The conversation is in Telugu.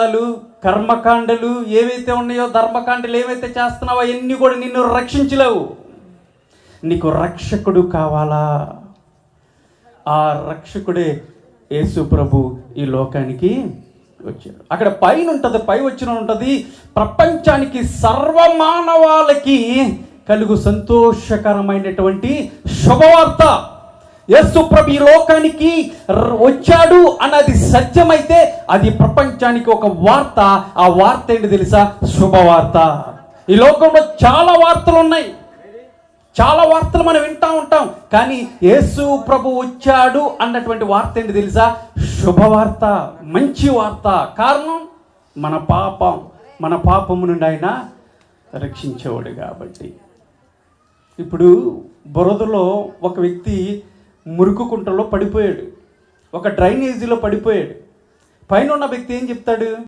కర్మకాండాలు కర్మకాండలు ఏవైతే ఉన్నాయో ధర్మకాండలు ఏవైతే చేస్తున్నావో అవన్నీ కూడా నిన్ను రక్షించలేవు. నీకు రక్షకుడు కావాలా? ఆ రక్షకుడే యేసు ప్రభు ఈ లోకానికి వచ్చాడు. అక్కడ పైన ఉంటుంది పై వచ్చిన ఉంటుంది. ప్రపంచానికి సర్వమానవాళకి కలుగు సంతోషకరమైనటువంటి శుభవార్త. యేసు ప్రభు ఈ లోకానికి వచ్చాడు అన్నది సత్యమైతే అది ప్రపంచానికి ఒక వార్త. ఆ వార్త ఏంటి తెలుసా? శుభవార్త. ఈ లోకంలో చాలా వార్తలు ఉన్నాయి. చాలా వార్తలు మనం వింటా ఉంటాం. కానీ యేసు ప్రభు వచ్చాడు అన్నటువంటి వార్త ఏంటి తెలుసా? శుభవార్త. మంచి వార్త. కారణం మన పాపం. మన పాపము నుండి ఆయన రక్షించేవాడు కాబట్టి. ఇప్పుడు బురదలో ఒక వ్యక్తి మురుకు కుంటలో పడిపోయాడు. ఒక డ్రైనేజీలో పడిపోయాడు. పైన ఉన్న వ్యక్తి ఏం చెప్తాడు?